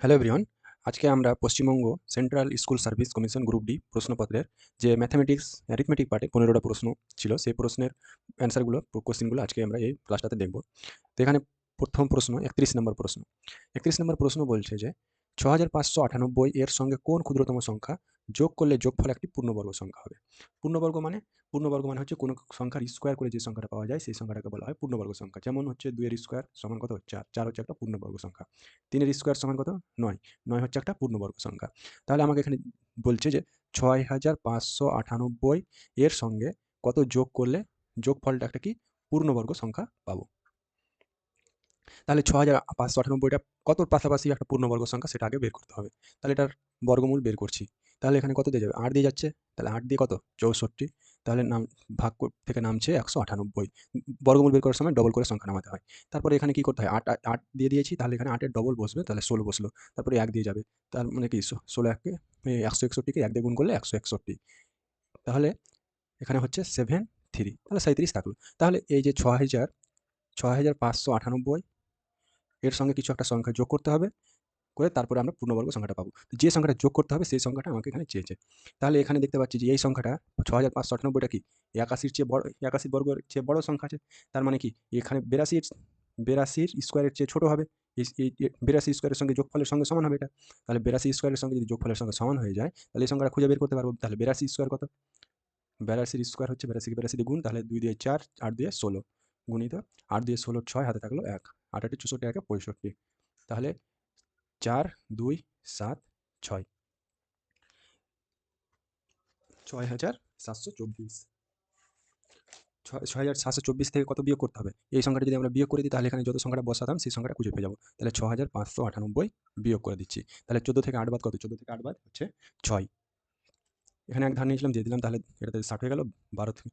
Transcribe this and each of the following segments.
Hello everyone আজকে আমরা Paschimbanga central school service commission group D প্রশ্নপত্রের যে ম্যাথামেটিক্স অ্যারিথমেটিক পার্টে পনেরোটা প্রশ্ন ছিল, সেই প্রশ্নের অ্যান্সারগুলো কোশ্চেনগুলো আজকে আমরা এই ক্লাসটাতে দেখব। তো এখানে প্রথম প্রশ্ন, একত্রিশ নম্বর প্রশ্ন। একত্রিশ নম্বর প্রশ্ন বলছে যে ছ হাজার পাঁচশো আটানব্বই এর সঙ্গে কোন ক্ষুদ্রতম সংখ্যা যোগ করলে যোগফল একটি পূর্ণবর্গ সংখ্যা হবে। পূর্ণবর্গ মানে পূর্ণবর্গ মানে হচ্ছে কোনো সংখ্যার স্কোয়ার করে যে সংখ্যাটা পাওয়া যায়, সেই সংখ্যাটাকে বলা হয় পূর্ণবর্গ সংখ্যা। যেমন হচ্ছে দুইয়ের স্কোয়ার সমান কত? চার। চার হচ্ছে একটা পূর্ণবর্গ সংখ্যা। তিনের স্কোয়ার সমান কত? নয়। নয় হচ্ছে একটা পূর্ণবর্গ সংখ্যা। তাহলে আমাকে এখানে বলছে যে ছয় হাজার পাঁচশো আটানব্বই এর সঙ্গে কত যোগ করলে যোগফলটা একটা কি? পূর্ণবর্গ সংখ্যা পাবো। তাহলে ছ হাজার পাঁচশো আটানব্বইটা কত পাশাপাশি একটা পূর্ণবর্গ সংখ্যা সেটা আগে বের করতে হবে। তাহলে এটার বর্গমূল বের করছি। তাহলে এখানে কত দিয়ে যাবে? আট দিয়ে যাচ্ছে। তাহলে আট দিয়ে কত? চৌষট্টি। তাহলে নাম, ভাগ থেকে নামছে একশো আটানব্বই। বর্গমূল বের করার সময় ডবল করে সংখ্যা নামাতে হয়। তারপরে এখানে কি করতে হয়? আট, আট- দিয়ে দিয়েছি, তাহলে এখানে আটের ডবল বসবে, তাহলে ষোলো বসল। তারপরে এক দিয়ে যাবে। তার মানে কি? ষোলো এককে একশো একষট্টিকে এক দিয়ে গুণ করলে একশো একষট্টি। তাহলে এখানে হচ্ছে সেভেন থ্রি তাহলে সাঁত্রিশ থাকল। তাহলে এই যে ছ হাজার ছ হাজার পাঁচশো আটানব্বই, এর সঙ্গে কিছু একটা সংখ্যা যোগ করতে হবে। করে তারপরে আমরা পূর্ণবর্গ সংখ্যাটা পাবো। যে সংখ্যাটা যোগ করতে হবে, সেই সংখ্যাটা আমাকে এখানে চেয়েছে। তাহলে এখানে দেখতে পাচ্ছি যে, এই সংখ্যাটা ছ হাজার পাঁচশো আটানব্বইটা কি? একাশির চেয়ে বড় একাশি বর্গের চেয়ে বড় সংখ্যা আছে। তার মানে কি? এখানে বেরাশির বেরাশির স্কোয়ারের চেয়ে ছোটো হবে। বেরাশি স্কোয়ারের সঙ্গে যোগফলের সঙ্গে সমান হবে এটা। তাহলে বেরাশি স্কোয়ারের সঙ্গে যদি যোগফলের সঙ্গে সমান হয়ে যায়, তাহলে এই সংখ্যাটা খুঁজে বের করতে পারব। তাহলে বেরাশি স্কোয়ার কত? বেরাশির স্কোয়ার হচ্ছে বেরাশি দিয়ে গুণ, তাহলে দুই দিয়ে চার, আট দিয়ে ষোলো। গুণিত আট দিয়ে ষোলো, ছয়, হাতে থাকল এক। আট আটে চৌষট্টি, একে পঁয়ষট্টি। তাহলে চার, দুই, সাত, ছয়। ছয় হাজার সাতশো চব্বিশ। ছয় হাজার সাতশো চব্বিশ থেকে কত বিয়োগ করতে হবে? এই সংখ্যাটা যদি আমরা বিয়োগ করে দিই, তাহলে এখানে যত সংখ্যাটা বসাতাম, সেই সংখ্যাটা খুঁজে পেয়ে যাব। তাহলে ছ হাজার পাঁচশো আটানব্বই বিয়োগ করে দিচ্ছি। তাহলে চোদ্দ থেকে আট বাদ কত? চোদ্দ থেকে আট বাদ হচ্ছে ছয়। এখানে এক ধার নিয়েছিলাম, দিয়ে দিলাম, তাহলে এটাতে ষাট হয়ে গেল, বারো থেকে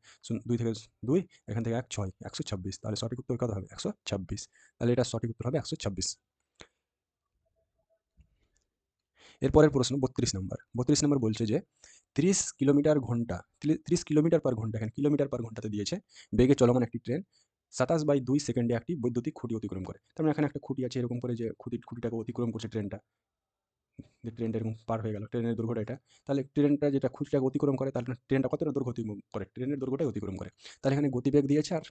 দুই থেকে দুই, এখান থেকে এক ছয়, একশো ছাব্বিশ। তাহলে সঠিক উত্তর কত হবে? একশো ছাব্বিশ। তাহলে এটা সঠিক উত্তর হবে একশো ছাব্বিশ। এরপরের প্রশ্ন বত্রিশ নম্বর। বত্রিশ নম্বর বলছে যে, তিরিশ কিলোমিটার ঘণ্টা তিরিশ কিলোমিটার পার ঘণ্টা এখানে কিলোমিটার পার ঘন্টাতে দিয়েছে বেগে চলমান একটি ট্রেন, সাতাশ বাই দুই সেকেন্ডে একটি বৈদ্যুতিক খুঁটি অতিক্রম করে। তার মানে এখানে একটা খুঁটি আছে, এরকম করে যে খুঁটি, খুঁটিটাকে অতিক্রম করছে ট্রেনটা। যে ট্রেনটা এরকম পার হয়ে গেল, ট্রেনের দৈর্ঘ্যটা এটা। তাহলে ট্রেনটা যেটা খুঁটিটাকে অতিক্রম করে তাহলে ট্রেনটা কতটা দৈর্ঘ্য অতিক্রম করে? ট্রেনের দৈর্ঘ্যটাই অতিক্রম করে। তাহলে এখানে গতিবেগ দিয়েছে আর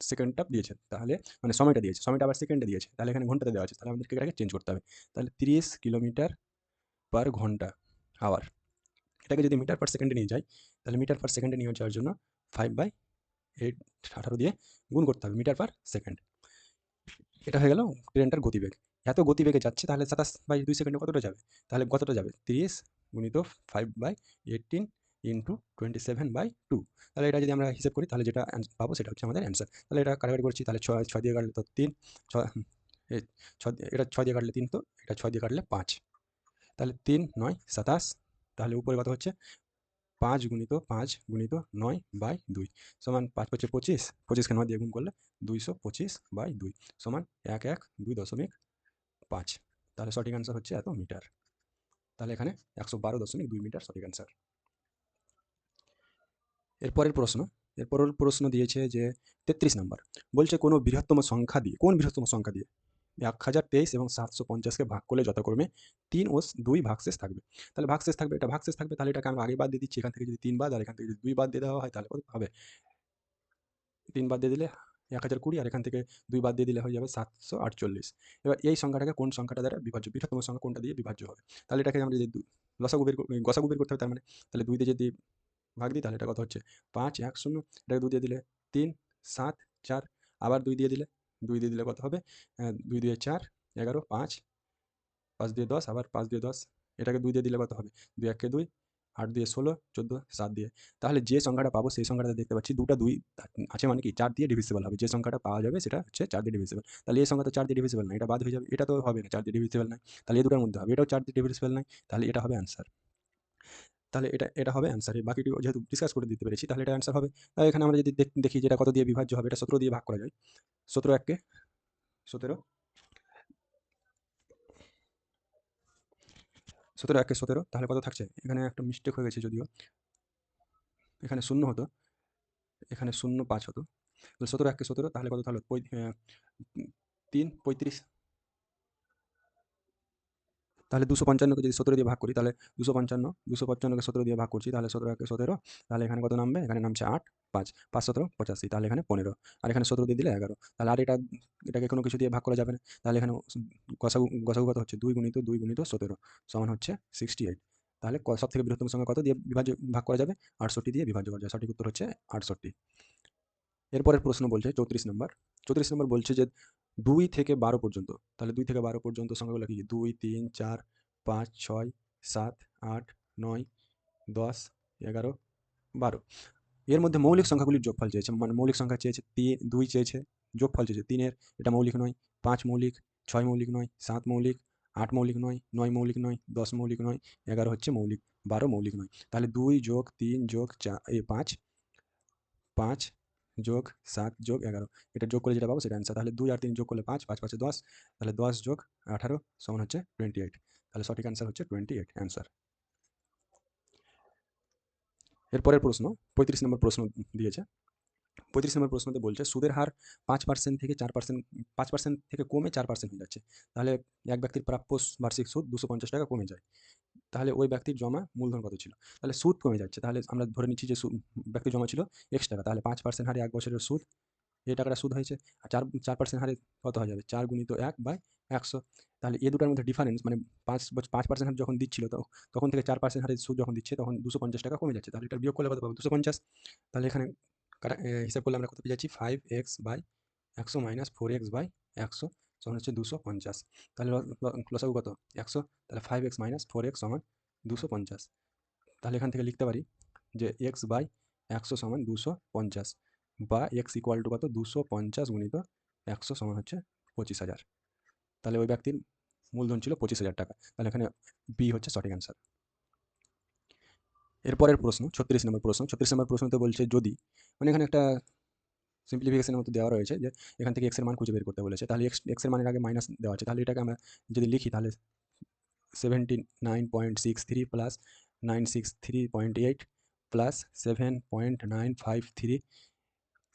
সেকেন্ডটা দিয়েছে। তাহলে মানে সময়টা দিয়েছে, সময়টা আবার সেকেন্ডে দিয়েছে। তাহলে এখানে ঘন্টাতে দেওয়া আছে। তাহলে আমাদেরকে এটাকে চেঞ্জ করতে হবে। তাহলে তিরিশ কিলোমিটার পার ঘণ্টা আওয়ার এটাকে যদি মিটার পার সেকেন্ডে নিয়ে যাই, তাহলে মিটার পার সেকেন্ডে নিয়ে যাওয়ার জন্য ফাইভ বাই এইট আঠারো দিয়ে গুণ করতে হবে মিটার পার সেকেন্ড এটা হয়ে গেল ট্রেনটার গতিবেগ। এত গতিবেগে যাচ্ছে, তাহলে সাতাশ বাই দুই সেকেন্ডে কতটা যাবে? তাহলে কতটা যাবে? তিরিশ গুণিত five by eighteen into twenty seven by two তাহলে এটা যদি আমরা হিসেব করি, তাহলে যেটা পাবো সেটা হচ্ছে আমাদের অ্যান্সার তাহলে এটা কাটাকাটি করছি, তাহলে ছয় ছয় দিয়ে কাটলে তো তিন ছয়, এটা ছয় দিয়ে কাটলে তিন তো, এটা ছয় দিয়ে কাটলে পাঁচ। তাহলে তিন, নয়, সাতাশ, তাহলে উপরে কত হচ্ছে? পাঁচ গুণিত পাঁচ গুণিত নয় বাই দুই সমান পাঁচ পঁচিশ পঁচিশ, পঁচিশকে নয় দিয়ে গুণ করলে দুইশো পঁচিশ বাই দুই সমান এক এক দুই দশমিক পাঁচ। তাহলে সঠিক অ্যান্সার হচ্ছে এত মিটার। তাহলে এখানে একশো বারো দশমিক দুই মিটার সঠিক অ্যান্সার এরপরের প্রশ্ন এরপরের প্রশ্ন দিয়েছে যে তেত্রিশ নম্বর, বলছে কোনো বৃহত্তম সংখ্যা দিয়ে, কোন বৃহত্তম সংখ্যা দিয়ে? এক হাজার তেইশ এবং সাতশো পঞ্চাশকে ভাগ করলে যথাক্রমে তিন ও দুই ভাগশেষ থাকবে। তাহলে ভাগশেষ থাকবে, এটা ভাগশেষ থাকবে, তাহলে এটাকে আমরা আগে বাদ দিয়ে দিচ্ছি। এখান থেকে যদি তিন বাদ আর এখান থেকে যদি দুই বাদ দিয়ে দেওয়া হয়, তাহলে কত হবে? তিন বাদ দিয়ে দিলে এক হাজার কুড়ি আর এখান থেকে দুই বাদ দিয়ে দিলে হয়ে যাবে সাতশো আটচল্লিশ। এবার এই সংখ্যাটাকে কোন সংখ্যাটা দ্বারা বিভাজ্য, বৃহত্তম সংখ্যা কোনটা দিয়ে বিভাজ্য হবে? তাহলে এটাকে আমরা যদি লসাগু বের করতে হবে তার মানে তাহলে দুই দিয়ে যদি ভাগ দিই, তাহলে এটা কত হচ্ছে? পাঁচ, এক, শূন্য। এটাকে দুই দিয়ে দিলে তিন, সাত, চার। আবার দুই দিয়ে দিলে দুই দিয়ে দিলে কত হবে? দুই দিয়ে চার, এগারো, পাঁচ পাঁচ দিয়ে দশ, আবার পাঁচ দিয়ে দশ, এটাকে দুই দিয়ে দিলে কত হবে? দুই একে দুই, আট দিয়ে ষোলো, চোদ্দ, সাত দিয়ে। তাহলে যে সংখ্যাটা পাবো সেই সংখ্যাটা দেখতে পাচ্ছি দুটো দুই, আছে মানে কি? চার দিয়ে ডিভিসিবল হবে। যে সংখ্যাটা পাওয়া যাবে সেটা হচ্ছে চার দিয়ে ডিভিসিবল তাহলে এই সংখ্যা তো চার দিয়ে ডিভিসিবল না, এটা বাদ হয়ে যাবে। এটা তো হবে না, চার দিয়ে ডিভিসিবল নাই। তাহলে এই দুটোর মধ্যে হবে। এটাও চার দিয়ে ডিভিসিবল নাই। তাহলে এটা হবে অ্যান্সার তাহলে এটা এটা হবে অ্যান্সার বাকিটি যেহেতু ডিসকাস করে দিতে পেরেছি, তাহলে এটা অ্যান্সার হবে। আর এখানে আমরা যদি দেখি যেটা কত দিয়ে বিভাজ্য হবে, এটা সতেরো দিয়ে ভাগ করা যায়। সতেরো এককে সতেরো। সতেরো একে সতেরো, তাহলে কত থাকছে? এখানে একটা মিস্টেক হয়ে গেছে যদিও। এখানে শূন্য হতো। এখানে শূন্য পাঁচ হতো। সতেরো একে সতেরো, তাহলে কত তাহলে? তিন, পঁয়ত্রিশ। তাহলে দুশো পঞ্চান্নকে যদি সতেরো দিয়ে ভাগ করি, তাহলে দুশো পঞ্চান্ন, দুশো পঞ্চান্নকে সতেরো দিয়ে ভাগ করছি, তাহলে সতেরো একে সতেরো, তাহলে এখানে কত নামবে? এখানে নামছে আট, পাঁচ পাঁচ সতেরো, পঁচাশি, তাহলে এখানে পনেরো, আর এখানে সতেরো দিয়ে দিলে এগারো, তাহলে আর এটা, এটাকে কোনো কিছু দিয়ে ভাগ করা যাবে না, তাহলে এখানে গসাগু গসাগু কত হচ্ছে? দুই গুণিত দুই গুণিত সতেরো, সমান হচ্ছে সিক্সটি এইট তাহলে সব থেকে বৃহত্তম সংখ্যা কত দিয়ে বিভাজ্য, ভাগ করা যাবে? আটষট্টি দিয়ে বিভাজ্য করা যাবে, সঠিক উত্তর হচ্ছে আটষট্টি। এরপরের প্রশ্ন বলছে চৌত্রিশ নম্বর চৌত্রিশ নম্বর বলছে যে দুই থেকে বারো পর্যন্ত। তাহলে দুই থেকে বারো পর্যন্ত সংখ্যাগুলো কি দুই, তিন, চার, পাঁচ, ছয়, সাত, আট, নয়, দশ, এগারো, বারো। এর মধ্যে মৌলিক সংখ্যাগুলির যোগফল চেয়েছে। মানে মৌলিক সংখ্যা চেয়েছে তিন, দুই চেয়েছে, যোগফল চেয়েছে তিনের। এটা মৌলিক নয়। পাঁচ মৌলিক, ছয় মৌলিক নয়, সাত মৌলিক, আট মৌলিক নয় নয় মৌলিক নয়, দশ মৌলিক নয়, এগারো হচ্ছে মৌলিক, বারো মৌলিক নয়। তাহলে দুই যোগ তিন যোগ চা এই পাঁচ পাঁচ যোগ সাত যোগ এগারো। এটা যোগ করে যেটা পাবো সেটা অ্যান্সার তাহলে দুই আর তিন যোগ করলে পাঁচ পাঁচ, পাঁচে দশ। তাহলে দশ যোগ আঠারো সমান হচ্ছে টোয়েন্টি এইট তাহলে সঠিক অ্যান্সার হচ্ছে টোয়েন্টি এইট অ্যান্সার এরপরের প্রশ্ন, পঁয়ত্রিশ নম্বর প্রশ্ন দিয়েছে। পঁয়ত্রিশ নম্বর প্রশ্নতে বলছে, সুদের হার পাঁচ পার্সেন্ট থেকে চার পার্সেন্ট পাঁচ পার্সেন্ট থেকে কমে চার পার্সেন্ট হয়ে যাচ্ছে। তাহলে এক ব্যক্তির প্রাপ্য বার্ষিক সুদ দুশো পঞ্চাশ টাকা কমে যায়। তাহলে ওই ব্যক্তির জমা মূলধন কত ছিল? তাহলে সুদ কমে যাচ্ছে। তাহলে আমরা ধরে নিচ্ছি যে ব্যক্তির জমা ছিল এক্স টাকা। তাহলে পাঁচ পার্সেন্ট হারে এক বছরের সুদ, এই টাকাটা সুদ হয়েছে। আর চার চার পার্সেন্ট হারে কত হয়ে যাবে? চার গুণিত এক বাই একশো। তাহলে এ দুটার মধ্যে ডিফারেন্স মানে পাঁচ, বছ- পাঁচ পার্সেন্ট হারে যখন দিচ্ছিল তখন থেকে চার পার্সেন্ট হারে সুদ যখন দিচ্ছে তখন দুশো পঞ্চাশ টাকা কমে যাচ্ছে। তাহলে এটা বিয়োগ করলে কত পাবো? দুশো পঞ্চাশ। তাহলে এখানে হিসাব করলে আমরা কত পেয়ে যাচ্ছি? ফাইভ এক্স বাই একশো মাইনাস ফোর এক্স বাই একশো। সমান হচ্ছে দুশো পঞ্চাশ তাহলে লসাগু কত একশো তাহলে five x minus four x সমান দুশো পঞ্চাশ তাহলে এখান থেকে লিখতে পারি যে এক্স বাই একশো সমান দুশো পঞ্চাশ বা এক্স ইকুয়াল টু কত দুশো পঞ্চাশ গুণিত একশো সমান হচ্ছে পঁচিশ হাজার তাহলে ওই ব্যক্তির মূলধন ছিল পঁচিশ হাজার টাকা তাহলে এখানে বি হচ্ছে সঠিক অ্যান্সার এরপরের প্রশ্ন ছত্রিশ নম্বর প্রশ্ন ছত্রিশ নম্বর প্রশ্নতে বলছে যদি মানে এখানে একটা সিম্পলিফিকেশনের মতো দেওয়া রয়েছে যে এখান থেকে এক্সের মান খুঁজে বের করতে বলেছে তাহলে এক্স এক্সের মানের আগে মাইনাস দেওয়া আছে তাহলে এটাকে আমরা যদি লিখি তাহলে seventy nine point six three plus nine six three point eight plus seven point nine five three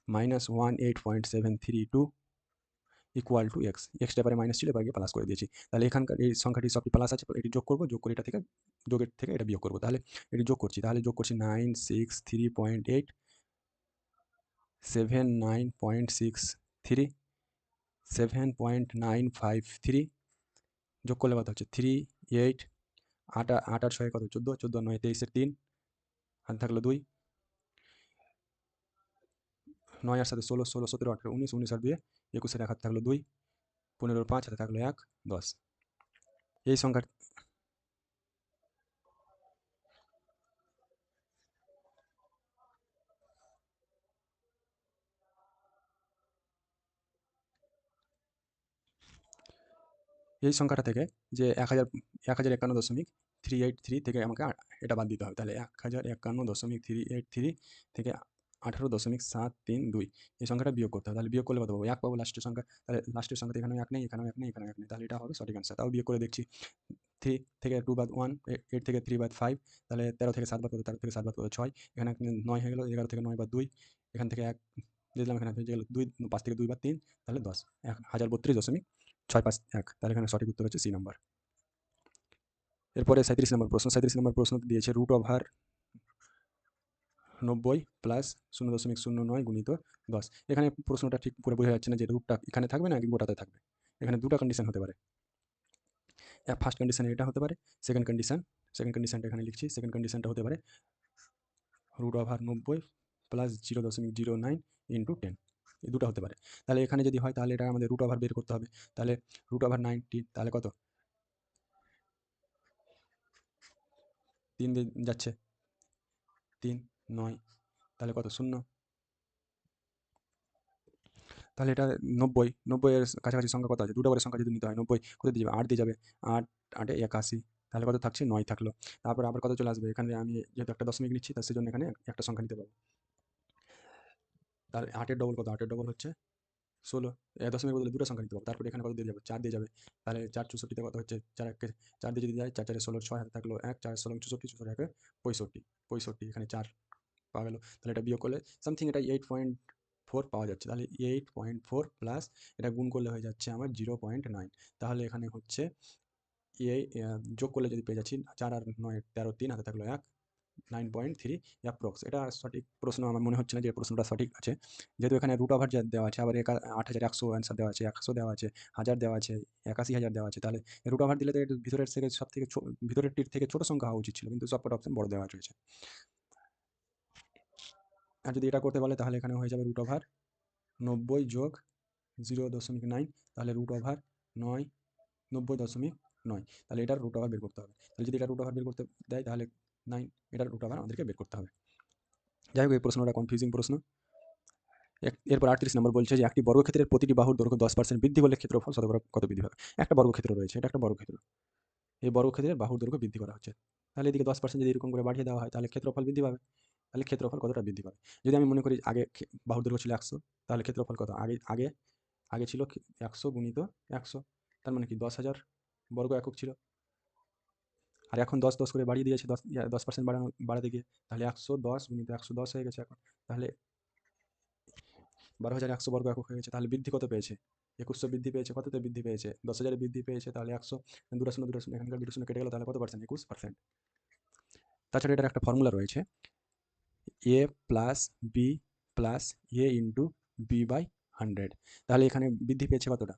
minus one eight point seven three two equal to X extra এবারে মাইনাস ছিল এবারে প্লাস করে দিয়েছি তাহলে এখানকার এই সংখ্যাটি সবটি প্লাস আছে এটি যোগ করব যোগ করে এটা থেকে যোগের থেকে এটা বিয়োগ করব তাহলে এটি যোগ করছি তাহলে যোগ করছি nine six three point eight seven nine point six three seven point nine five three যোগ করলে কত হচ্ছে? থ্রি এইট আট আট আর ছয় কত? চোদ্দ চোদ্দ, নয় তেইশের তিন হাতে থাকল দুই, নয় আর সাথে ষোলো ষোলো, সতেরো, আঠেরো, উনিশ উনিশ আর দুয়ে একুশের এক হাতে থাকল দুই পনেরোর পাঁচ হাতে থাকল এক, দশ। এই সংখ্যার এই সংখ্যাটা থেকে যে এক হাজার এক হাজার একান্ন দশমিক থ্রি এইট থ্রি থেকে আমাকে এটা বাদ দিতে হবে। তাহলে এক হাজার একান্ন দশমিক থ্রি এইট থ্রি থেকে আঠারো দশমিক সাত তিন দুই এই সংখ্যাটা বিয়োগ করতে হবে। তাহলে বিয়োগ করলে কত পাবো? এক পাবো লাস্টের সংখ্যা। তাহলে লাস্টের সংখ্যা এখানেও এক নেই, এখানেও এক নেই, এখানেও এক নেই। তাহলে এটা হবে সঠিক অ্যান্সার তাও বিয়োগ করে দেখছি। থ্রি থেকে টু বাদ ওয়ান এইট থেকে থ্রি বাদ ফাইভ তাহলে তেরো থেকে সাত বাদ কত? তেরো থেকে সাত বাদ কত? ছয়। এখানে নয় হয়ে গেলো, এগারো থেকে নয় বাদ দুই। এখান থেকে এক দিলাম এখানে দুই, পাঁচ থেকে দুই বাদ তিন, তাহলে দশ। এক হাজার বত্রিশ দশমিক ছয় পাঁচ এক। তাহলে এখানে সঠিক উত্তর হচ্ছে সি নাম্বার। এরপরে সাঁত্রিশ নম্বর প্রশ্ন। সাঁত্রিশ নম্বর প্রশ্ন দিয়েছে রুট ওভার নব্বই প্লাস শূন্য দশমিক শূন্য নয় গুণিত দশ। এখানে প্রশ্নটা ঠিক পুরো বোঝা যাচ্ছে না, যে রুটটা এখানে থাকবে না গোটাতে থাকবে? এখানে দুটো কন্ডিশন হতে পারে। ফার্স্ট কন্ডিশন এটা হতে পারে সেকেন্ড কন্ডিশন সেকেন্ড কন্ডিশনটা এখানে লিখছি সেকেন্ড কন্ডিশনটা হতে পারে রুট ওভার নব্বই প্লাস জিরো দশমিক জিরো নাইন ইন্টু টেন এই দুটো হতে পারে। তাহলে এখানে যদি হয়, তাহলে এটা আমাদের রুট ওভার বের করতে হবে। তাহলে রুট ওভার নাইনটি তাহলে কত? তিন দিয়ে যাচ্ছে। তিন, নয়, তাহলে কত? শূন্য। তাহলে এটা নব্বই। নব্বইয়ের কাছাকাছি সংখ্যা কত আছে? দুটো করে সংখ্যা যদি নিতে হয়, নব্বই কত দিয়ে যাবে? আট দিয়ে যাবে। আট, আটে একাশি। তাহলে কত থাকছে? নয় থাকল। তারপর আবার কত চলে আসবে? এখানে আমি যেহেতু একটা দশমিক নিচ্ছি তার সেজন্য এখানে একটা সংখ্যা নিতে পারব। তাহলে আটের ডবল কত? আটের ডবল হচ্ছে ষোলো। দশমিক বদলে দুটো সংখ্যা নিতে পারব তারপরে এখানে কত দিয়ে যাবে? চার দিয়ে যাবে। তাহলে চার চৌষট্টিতে কত হচ্ছে? চার একে চার দিয়ে যদি যায় চার চারে ষোলো ছয় হাতে থাকল এক, চার ষোলো চৌষট্টি চৌষট্টি একে পঁয়ষট্টি। পঁয়ষট্টি, এখানে চার পাওয়া গেলো। তাহলে এটা বিয়োগ করলে সামথিং এটা এইট পয়েন্ট ফোর পাওয়া যাচ্ছে। তাহলে এইট পয়েন্ট ফোর প্লাস এটা গুণ করলে হয়ে যাচ্ছে আমার জিরো পয়েন্ট নাইন তাহলে এখানে হচ্ছে এই যোগ করলে যদি পেয়ে যাচ্ছি, চার আর নয়, তেরো, তিন হাতে থাকল এক। নাইন পয়েন্ট থ্রি অ্যাপ্রক্স এটা সঠিক প্রশ্ন আমার মনে হচ্ছে না যে প্রশ্নটা সঠিক আছে। যেহেতু এখানে রুট ওভার দেওয়া আছে, আবার আট হাজার একশো অ্যান্সার দেওয়া আছে, একশো দেওয়া আছে, হাজার দেওয়া আছে, একাশি হাজার দেওয়া আছে, তাহলে রুট ওভার দিলে তো ভিতরের থেকে সব থেকে ভিতরের ভিতরেরটির থেকে ছোটো সংখ্যা হওয়া উচিত ছিল, কিন্তু সবকটা অপশন বড় দেওয়া রয়েছে। আর যদি এটা করতে বলে, তাহলে এখানে হয়ে যাবে রুট ওভার নব্বই যোগ জিরো দশমিক নাইন তাহলে রুট ওভার নয়, নব্বই দশমিক নয়, তাহলে এটার রুট ওভার বের করতে হবে। তাহলে যদি এটা রুট ওভার বের করতে দেয়, তাহলে নাইন এটার রুট আবার আমাদেরকে বের করতে হবে। যাই হোক, এই প্রশ্নটা কনফিউজিং প্রশ্ন। এরপর আটত্রিশ নম্বর বলছে যে, একটি বর্গক্ষেত্রের প্রতিটি বাহুর দৈর্ঘ্য দশ পার্সেন্ট বৃদ্ধি করলে ক্ষেত্রফল শতকরা কত বৃদ্ধি পাবে? একটা বর্গক্ষেত্র রয়েছে, এটা একটা বর্গক্ষেত্র। এই বর্গক্ষেত্রের বাহুর দৈর্ঘ্য বৃদ্ধি করা হচ্ছে। তাহলে এদিকে দশ পার্সেন্ট যদি এরকম করে বাড়িয়ে দেওয়া হয়, তাহলে ক্ষেত্রফল বৃদ্ধি পাবে। তাহলে ক্ষেত্রফল কতটা বৃদ্ধি পাবে? যদি আমি মনে করি আগে বাহুর দৈর্ঘ্য ছিল একশো, তাহলে ক্ষেত্রফল কত? আগে আগে আগে ছিল একশো গুণিত একশো। তার মানে কি দশ হাজার বর্গ একক ছিল। আর এখন দশ দশ করে বাড়িয়ে দিয়েছে, দশ দশ পার্সেন্ট বাড়ানো, বাড়াতে গিয়ে। তাহলে একশো দশ গুণিত একশো দশ হয়ে গেছে এখন। তাহলে বারো হাজার একশো বর্গ একক হয়ে গেছে। তাহলে বৃদ্ধি কত পেয়েছে? একুশশো বৃদ্ধি পেয়েছে, কততে বৃদ্ধি পেয়েছে? দশ হাজারে বৃদ্ধি পেয়েছে, তাহলে একশো, দুটো শূন্য, দুটো এখানকার দুটো কেটে গেল, তাহলে কত পার্সেন্ট একুশ পার্সেন্ট তাছাড়া এটার একটা ফর্মুলা রয়েছে। A plus B plus A into B by hundred তাহলে এখানে বৃদ্ধি পেয়েছে কতটা?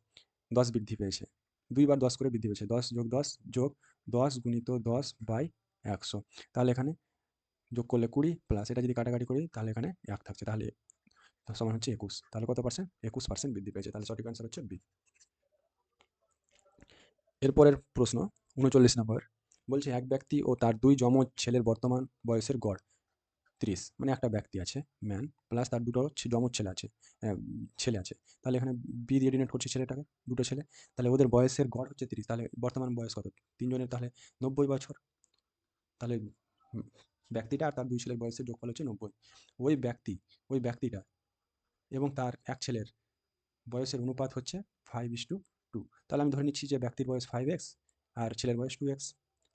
দশ বৃদ্ধি পেয়েছে। দুইবার দশ করে বৃদ্ধি পেয়েছে। দশ যোগ দশ যোগ দশ গুণিত দশ বাই একশো। তাহলে এখানে যোগ করলে কুড়ি প্লাস এটা যদি কাটাকাটি করি, তাহলে এখানে এক থাকছে। তাহলে সমান হচ্ছে একুশ। তাহলে কত পার্সেন্ট একুশ পার্সেন্ট বৃদ্ধি পেয়েছে। তাহলে সঠিক অ্যান্সার হচ্ছে বি। এরপরের প্রশ্ন, উনচল্লিশ নম্বর। বলছে, এক ব্যক্তি ও তার দুই যমজ ছেলের বর্তমান বয়সের গড়। ত্রিশ মানে একটা ব্যক্তি আছে ম্যান প্লাস তার দুটো যমজ ছেলে আছে ছেলে আছে। তাহলে এখানে বি দিয়ে ডিনোট করছে ছেলেটাকে, দুটো ছেলে। তাহলে ওদের বয়সের গড় হচ্ছে তিরিশ, তাহলে বর্তমান বয়স কত? তিনজনের তাহলে নব্বই বছর। তাহলে ব্যক্তিটা আর তার দুই ছেলের বয়সের যোগফল হচ্ছে নব্বই। ওই ব্যক্তি, ওই ব্যক্তিটা এবং তার এক ছেলের বয়সের অনুপাত হচ্ছে ফাইভ ইস টু টু তাহলে আমি ধরে নিচ্ছি যে ব্যক্তির বয়স ফাইভ এক্স আর ছেলের বয়স টু এক্স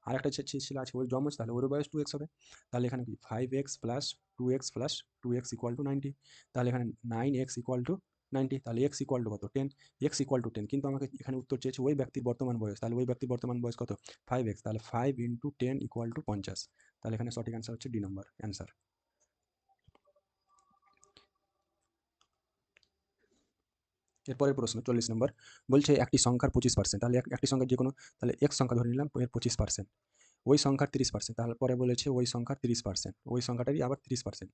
আর একটা ছেলে আছে, ওর জমজ তাহলে ওর বয়স টু এক্স হবে। তাহলে এখানে কি? Five x plus two x plus two x equal to ninety তাহলে এখানে nine x equal to ninety তাহলে এক্স ইকুয়াল টু কত? Ten x equal to ten কিন্তু আমাকে এখানে উত্তর চেয়েছে ওই ব্যক্তির বর্তমান বয়স, তাহলে ওই ব্যক্তির বর্তমান বয়স কত? ফাইভ এক্স তাহলে five into ten equal to পঞ্চাশ, তাহলে এখানে সঠিক অ্যান্সার হচ্ছে ডি নম্বর অ্যান্সার এরপরের প্রশ্ন, চল্লিশ নম্বর, বলছে একটি সংখ্যার পঁচিশ পার্সেন্ট তাহলে এক- একটি সংখ্যা যে কোনো তাহলে এক সংখ্যা ধরে নিলাম, এর পঁচিশ পার্সেন্ট ওই সংখ্যার তিরিশ পার্সেন্ট তারপরে বলেছে ওই সংখ্যার তিরিশ পার্সেন্ট ওই সংখ্যাটারই আবার তিরিশ পার্সেন্ট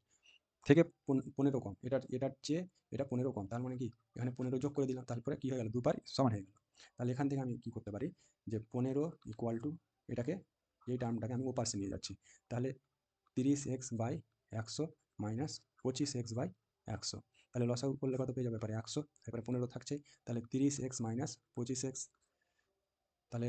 থেকে পন- পনেরো কম, এটার এটার চেয়ে এটা পনেরো কম, তার মানে কি? এখানে পনেরো যোগ করে দিলাম, তারপরে কী হয়ে গেল? দুবার সমান হয়ে গেল। তাহলে এখান থেকে আমি কি করতে পারি? যে পনেরো ইকুয়াল টু এটাকে, এই টার্মটাকে আমি ও পাশে নিয়ে যাচ্ছি। তাহলে তিরিশ এক্স বাই একশো মাইনাস পঁচিশ এক্স বাই একশো। তাহলে লসাগু করলে কত পেয়ে যাবে? পারে একশো এরপরে পনেরো থাকছে, তাহলে তিরিশ এক্স মাইনাস পঁচিশ এক্স, তাহলে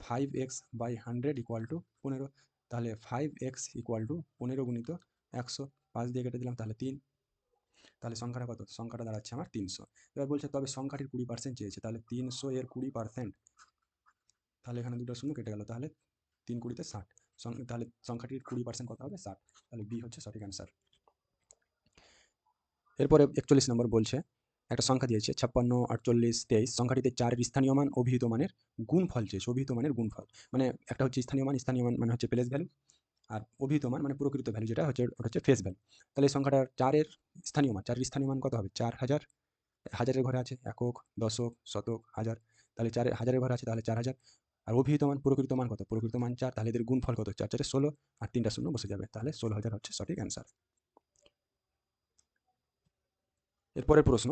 five x by hundred equal to পনেরো, তাহলে ফাইভ এক্স ইকুয়াল টু পনেরো গুণিত একশো, পাঁচ দিয়ে কেটে দিলাম, তাহলে তিন, তাহলে সংখ্যাটা কত? সংখ্যাটা দাঁড়াচ্ছে আমার তিনশো। এবার বলছে, তবে সংখ্যাটির কুড়ি পার্সেন্ট চেয়েছে, তাহলে তিনশো এর কুড়ি পার্সেন্ট তাহলে এখানে দুটো শূন্য কেটে গেল, তাহলে তিন কুড়িতে ষাট তাহলে সংখ্যাটির কুড়ি পার্সেন্ট কত হবে? ষাট, তাহলে বি হচ্ছে সঠিক অ্যান্সার এরপরে একচল্লিশ নম্বর বলছে, একটা সংখ্যা দিয়েছে, ছাপ্পান্ন, আটচল্লিশ, তেইশ, সংখ্যাটিতে চারের স্থানীয় মান, অভিহিত মানের গুণফল চেয়েছে, অভিহিত মানের গুণফল। মানে একটা হচ্ছে স্থানীয় মান স্থানীয় মান মানে হচ্ছে প্লেস ভ্যালু আর অভিহিত মান মানে প্রকৃত ভ্যালু যেটা হচ্ছে, ওটা হচ্ছে ফেস ভ্যালু তাহলে সংখ্যাটার চারের স্থানীয় মান, চারের স্থানীয় মান কত হবে? চার হাজার, হাজারের ঘরে আছে একক, দশক, শতক, হাজার। তাহলে চারের, হাজারের ঘরে আছে তাহলে চার হাজার। আর অভিহিত মান, প্রকৃত মান কত? প্রকৃত মান চার, তাহলে এদের গুণফল কত? চার, চারে ষোলো, আর তিনটা শূন্য বসে যাবে। তাহলে ষোলো হাজার হচ্ছে সঠিক অ্যান্সার এরপরের প্রশ্ন।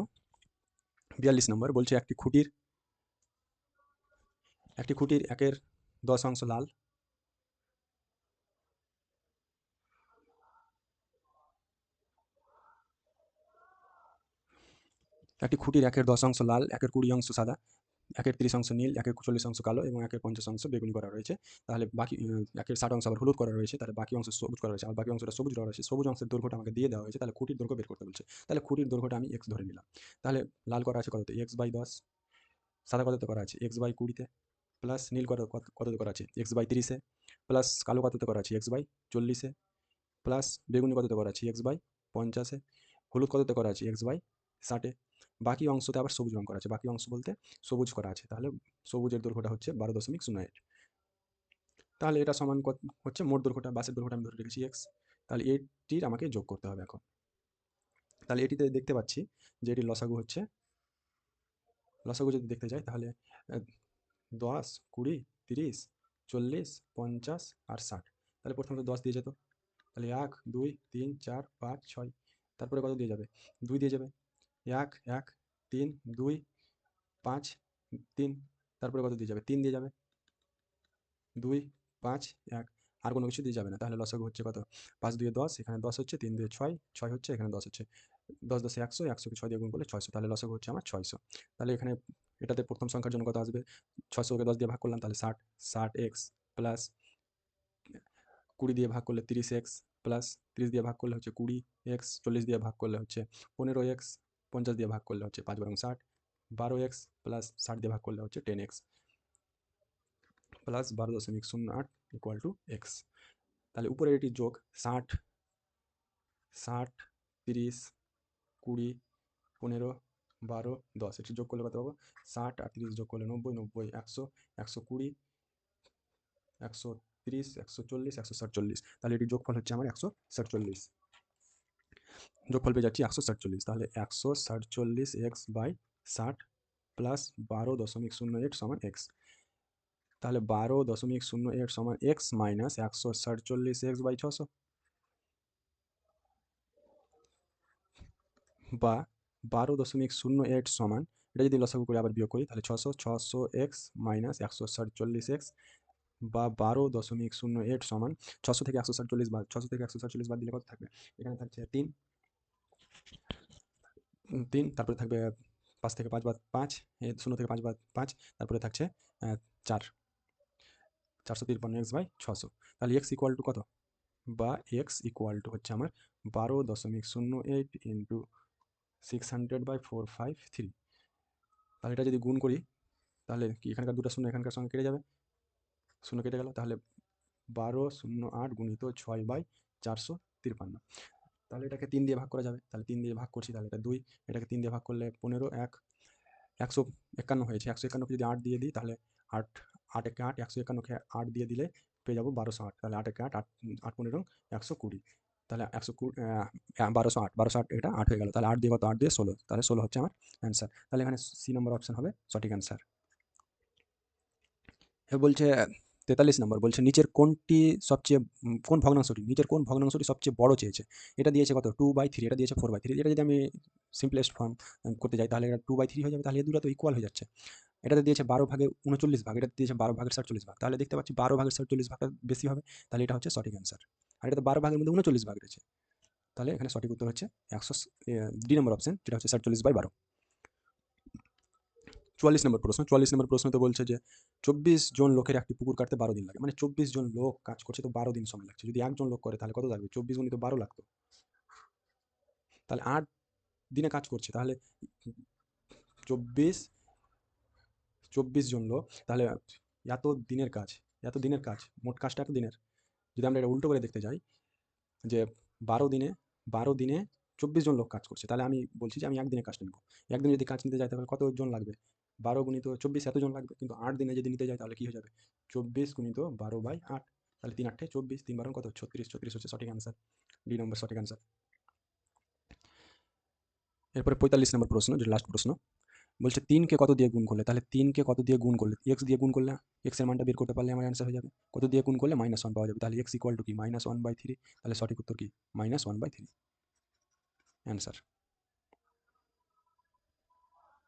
বিয়াল্লিশ নম্বর বলছে, একটি খুঁটির একটি খুঁটির একের দশ অংশ লাল। একটি খুঁটির একের দশ অংশ লাল, একের কুড়ি অংশ সাদা। একের তিরিশ অংশ নীল, একের চল্লিশ অংশ কালো এবং একের পঞ্চাশ অংশ বেগুনি করা রয়েছে। তাহলে বাকি একের ষাট অংশ আবার হলুদ করা রয়েছে, তাহলে বাকি অংশ সবুজ করা রয়েছে। আর বাকি অংশটা সবুজ করা রয়েছে, সবুজ অংশের দৈর্ঘ্যটা আমাকে দিয়ে দেওয়া হয়েছে, তাহলে খুঁটির দৈর্ঘ্য বের করতে বলছে। তাহলে খুঁটির দৈর্ঘ্যটা আমি এক্স ধরে নিলাম। তাহলে লাল করা আছে কততে? এক্স বাই দশ। সাদা কততে করা আছে? এক্স বাই কুড়িতে। প্লাস নীল কত, কত- কততে করা আছে? এক্স বাই তিরিশে। প্লাস কালো কততে করা আছে? এক্স বাই চল্লিশে। প্লাস বেগুনি কততে করা আছে? এক্স বাই পঞ্চাশে। হলুদ কততে করা আছে? এক্স বাই ষাটে। বাকি অংশতে আবার সবুজ রং করা আছে। বাকি অংশ বলতে সবুজ করা আছে। তাহলে সবুজের দৈর্ঘ্যটা হচ্ছে বারো দশমিক শূন্য এক তাহলে এটা সমান হচ্ছে মোট দৈর্ঘ্যটা, বাসের দৈর্ঘ্যটা আমি ধরে রেখেছি এক্স তাহলে এটির আমাকে যোগ করতে হবে এখন। তাহলে এটিতে দেখতে পাচ্ছি যে এটির লসাগু হচ্ছে, লসাগু যদি দেখতে যাই তাহলে দশ, কুড়ি, তিরিশ, চল্লিশ, পঞ্চাশ আর ষাট। তাহলে প্রথমত দশ দিয়ে যেত। তাহলে এক, দুই, তিন, চার, পাঁচ, ছয়। তারপরে কত দিয়ে যাবে? দুই দিয়ে যাবে। এক এক, তিন, দুই, পাঁচ, তিন, তারপরে কত দিয়ে যাবে? তিন দিয়ে যাবে। দুই, পাঁচ, এক, আর কোনো কিছু দিয়ে যাবে না। তাহলে লসাগু হচ্ছে কত? পাঁচ দুয়ে দশ, এখানে দশ হচ্ছে, তিন দুয়ে ছয় ছয় হচ্ছে, এখানে দশ হচ্ছে। দশ দশে একশো, একশোকে ছয় দিয়ে গুণ করলে ছয়শো, তাহলে লসাগু হচ্ছে আমার ছয়শো। তাহলে এখানে এটাতে প্রথম সংখ্যার জন্য কত আসবে? ছয়শোকে দশ দিয়ে ভাগ করলাম, তাহলে ষাট ষাট এক্স প্লাস কুড়ি দিয়ে ভাগ করলে তিরিশ এক্স প্লাস তিরিশ দিয়ে ভাগ করলে হচ্ছে কুড়ি এক্স, চল্লিশ দিয়ে ভাগ করলে হচ্ছে পনেরো এক্স পঞ্চাশ দিয়ে ভাগ করলে হচ্ছে পাঁচ বারং ষাট। বারো এক্স প্লাস ষাট দিয়ে ভাগ করলে হচ্ছে টেন এক্স প্লাস বারো দশমিক শূন্য আট ইকুয়াল টু এক্স তাহলে উপরে এটি যোগ ষাট ষাট, তিরিশ, কুড়ি, পনেরো, বারো, দশ। এটি যোগ করলে কত পাবো? ষাট আর তিরিশ যোগ করলে নব্বই নব্বই একশো একশো কুড়ি, একশো তিরিশ, একশো চল্লিশ, একশো সাতচল্লিশ। তাহলে এটি যোগফল হচ্ছে আমার একশো সাতচল্লিশ। যোগফল পেয়ে যাচ্ছি একশো সাতচল্লিশ। তাহলে একশো সাতচল্লিশ এক্স বাই ষাট প্লাস বারো দশমিক শূন্য এইট সমান এক্স। তাহলে বারো দশমিক শূন্য এইট সমান এক্স মাইনাস একশো সাতচল্লিশ এক্স বাই ছশো। বা বারো দশমিক শূন্য এইট সমান, এটা যদি লসাগু করে আবার বিয়োগ করি, তাহলে ছশো ছশো এক্স মাইনাস একশো সাতচল্লিশ এক্স বা বারো দশমিক শূন্য এইট সমান ছশো থেকে একশো সাতচল্লিশ বাদ, ছশো থেকে একশো সাতচল্লিশ বাদ দিলে কত থাকবে? এখানে থাকছে তিন। তিন, তারপরে থাকবে পাঁচ থেকে পাঁচ বাদ পাঁচ শূন্য থেকে পাঁচ বাদ পাঁচ, তারপরে থাকছে চার। চারশো তিপ্পান্ন এক্স বাই ছশো। তাহলে এক্স ইকুয়াল টু কত? বা এক্স ইকুয়াল টু হচ্ছে আমার বারো দশমিক শূন্য eight into six hundred by four five three. তাহলে এটা যদি গুণ করি, তাহলে কি এখানকার দুটো শূন্য এখানকার সঙ্গে কেটে যাবে? শূন্য কেটে গেল, তাহলে বারো শূন্য আট গুণিত ছয় বাই চারশো তিপ্পান্ন তাহলে এটাকে তিন দিয়ে ভাগ করা যাবে। তাহলে তিন দিয়ে ভাগ করছি, তাহলে এটা দুই। এটাকে তিন দিয়ে ভাগ করলে পনেরো, এক, একশো একান্ন হয়েছে। একশো একান্নকে যদি আট দিয়ে দিই, তাহলে আট আট একে আট, একশো একান্নকে আট দিয়ে দিলে পেয়ে যাব বারোশো আট। তাহলে আট একে আট আট আট পনেরো, একশো কুড়ি। তাহলে একশো কুড়ি বারোশো আট বারোশো আট এটা আট হয়ে গেল। তাহলে আট দিয়ে কত? আট দিয়ে ষোলো। তাহলে ষোলো হচ্ছে আমার অ্যান্সার তাহলে এখানে সি নম্বর অপশান হবে সঠিক অ্যান্সার বলছে তেতাল্লিশ নম্বর বলছে, নিচের কোনটি সবচেয়ে কোন ভগ্নাংশটি? নিচের কোন ভগ্নাংশটি সবচেয়ে বড় চেয়েছে? এটা দিয়েছে কত? টু বাই থ্রি এটা দিয়েছে ফোর বাই থ্রি এটা যদি আমি সিম্পলেস্ট ফর্ম করতে যাই, তাহলে এটা টু বাই থ্রি হয়ে যাবে, তাহলে দুটো তো ইকুয়াল হয়ে যাচ্ছে। এটাতে দিয়েছে বারো ভাগে উনচল্লিশ ভাগ, এটাতে দিয়েছে বারো ভাগের সাতচল্লিশ ভাগ। তাহলে দেখতে পাচ্ছি বারো ভাগের সাতচল্লিশ ভাগটা বেশি হবে, তাহলে এটা হচ্ছে সঠিক অ্যান্সার আর এটাতে বারো ভাগের মধ্যে উনচল্লিশ ভাগ রয়েছে। তাহলে এখানে সঠিক উত্তর হচ্ছে একশো ডি নম্বর অপশন যেটা হচ্ছে সাতচল্লিশ বাই বারো। চুয়াল্লিশ নম্বর প্রশ্ন, চুয়াল্লিশ নম্বর প্রশ্ন তো বলছে যে, চব্বিশ জন লোকের একটি পুকুর কাটতে বারো দিন লাগে। মানে চব্বিশ জন লোক কাজ করছে তো বারো দিন সময় লাগছে। যদি একজন লোক করে তাহলে কত লাগবে? চব্বিশ গুণিত বারো লাগতো। তাহলে আট দিনে কাজ করছে। তাহলে চব্বিশ চব্বিশ জন লোক, তাহলে এত দিনের কাজ, এত দিনের কাজ, মোট কাজটা এত দিনের। যদি আমরা এটা উল্টো করে দেখতে যাই, যে বারো দিনে বারো দিনে চব্বিশ জন লোক কাজ করছে, তাহলে আমি বলছি যে আমি একদিনে কাজটা নেব। একদিন যদি কাজ নিতে যাই তাহলে কতজন লাগবে? বারো গুণিত চব্বিশ এতজন লাগবে, কিন্তু আট দিনে যদি নিতে যাই তাহলে কী হয়ে যাবে? চব্বিশ গুণিত বারো বাই আট, তাহলে তিন আটে চব্বিশ, তিন বারো কত? ছত্রিশ ছত্রিশ হচ্ছে সঠিক অ্যান্সার ডি নম্বর সঠিক অ্যান্সার এরপরে পঁয়তাল্লিশ নম্বর প্রশ্ন, যে লাস্ট প্রশ্ন, বলছে তিনকে কত দিয়ে গুণ করলে? তাহলে তিনকে কত দিয়ে গুণ করলে? এক্স দিয়ে গুণ করলে এক্সের মানটা বের করতে পারলে আমার অ্যান্সার হয়ে যাবে। কত দিয়ে গুণ করলে? মাইনাস ওয়ান পাওয়া যাবে। তাহলে এক্স ইকুয়াল টু কি? মাইনাস ওয়ান বাই থ্রি তাহলে সঠিক উত্তর কি? Minus one by three answer